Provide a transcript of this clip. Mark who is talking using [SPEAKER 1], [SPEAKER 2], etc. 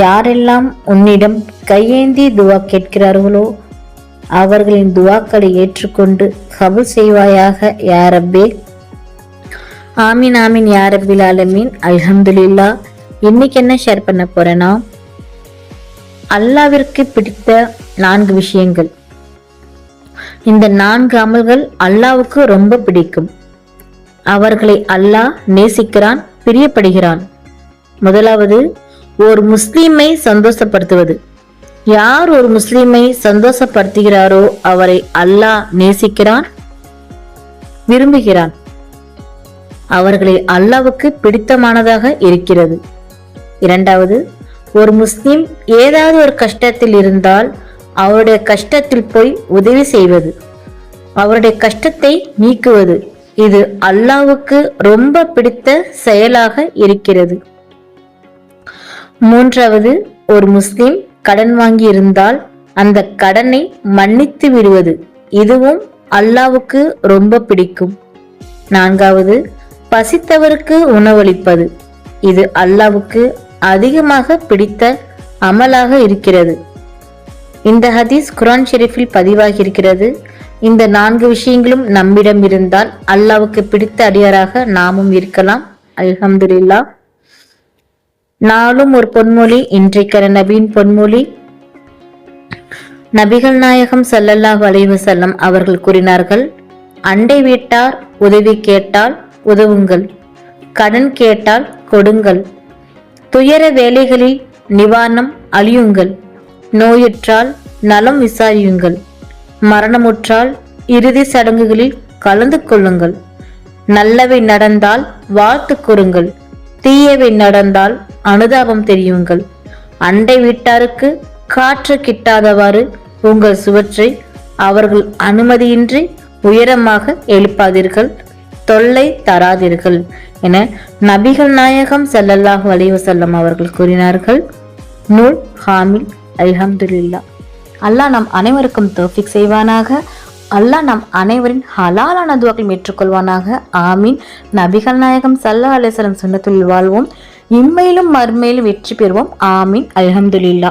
[SPEAKER 1] யாரெல்லாம் உன்னிடம் கையேந்தி துவா கேட்கிறார்களோ அவர்களின் துவாக்களை ஏற்றுக்கொண்டு கபுல் செய்வாயாக யாரப்பே ஆமீன் ஆமீன் யாரபில் ஆலமீன். அல்ஹம்துலில்லா. இன்னைக்கு என்ன ஷேர் பண்ண போறேன்னா அல்லாவிற்கு பிடித்த நான்கு விஷயங்கள். இந்த நான்கு அமல்கள் அல்லாவுக்கு ரொம்ப பிடிக்கும். அவர்களை அல்லாஹ் நேசிக்கிறான் பிரியப்படுகிறான். முதலாவது ஒரு முஸ்லீமை சந்தோஷப்படுத்துவது. யார் ஒரு முஸ்லீமை சந்தோஷப்படுத்துகிறாரோ அவரை அல்லாஹ் நேசிக்கிறான் விரும்புகிறான். அவர்களை அல்லாவுக்கு பிடித்தமானதாக இருக்கிறது. இரண்டாவது ஒரு முஸ்லீம் ஏதாவது ஒரு கஷ்டத்தில் இருந்தால் அவருடைய கஷ்டத்தில் போய் உதவி செய்வது. அவருடைய கஷ்டத்தை நீக்குவது. இது அல்லாவுக்கு ரொம்ப பிடித்த செயலாக இருக்கிறது. மூன்றாவது ஒரு முஸ்லிம் கடன் வாங்கி இருந்தால் அந்த கடனை மன்னித்து விடுவது இதுவும் அல்லாவுக்கு ரொம்ப பிடிக்கும். நான்காவது பசித்தவருக்கு உணவளிப்பது இது அல்லாவுக்கு அதிகமாக பிடித்த அமலாக இருக்கிறது. இந்த ஹதீஸ் குரான் ஷெரீஃபில் பதிவாகி இருக்கிறது இந்த நான்கு விஷயங்களும் நம்மிடம் இருந்தால் அல்லாவுக்கு பிடித்த அடியாராக நாமும் இருக்கலாம். அல்ஹம்துலில்லா நாளும் ஒரு பொன்மொழி இன்றைக்கான நபியின் பொன்மொழி. நபிகள் நாயகம் செல்லல்லா அலைஹி செல்லம் அவர்கள் கூறினார்கள் அண்டை வீட்டார் உதவி கேட்டால் உதவுங்கள் கடன் கேட்டால் கொடுங்கள் துயர வேலைகளில் நிவாரணம் அழியுங்கள் நோயுற்றால் நலம் விசாரியுங்கள் மரணமுற்றால் இறுதி சடங்குகளில் கலந்து கொள்ளுங்கள் நல்லவை நடந்தால் வாழ்த்து கூறுங்கள் தீயவை நடந்தால் அனுதாபம் தெரியுங்கள். அண்டை வீட்டாருக்கு காற்று கிட்டாதவாறு உங்கள் சுவற்றை அவர்கள் அனுமதியின்றி உயரமாக எழுப்பாதீர்கள். தொல்லை தராதீர்கள் என நபிகள் நாயகம் ஸல்லல்லாஹு அலைஹி வஸல்லம் அவர்கள் கூறினார்கள். நூல் ஹாமில் அல்ஹம்துலில்லா அல்லாஹ் நம் அனைவருக்கும் தோஃபிக் செய்வானாக. அல்லாஹ் நம் அனைவரின் ஹலாலான துவாக்கள் ஏற்றுக்கொள்வானாக. ஆமீன். நபிகள் நாயகம் சல்லா அலிஸ்லம் சுண்ணத்துள் வாழ்வோம். இம்மையிலும் மறுமையிலும் வெற்றி பெறுவோம். ஆமீன். அலமதுல்லா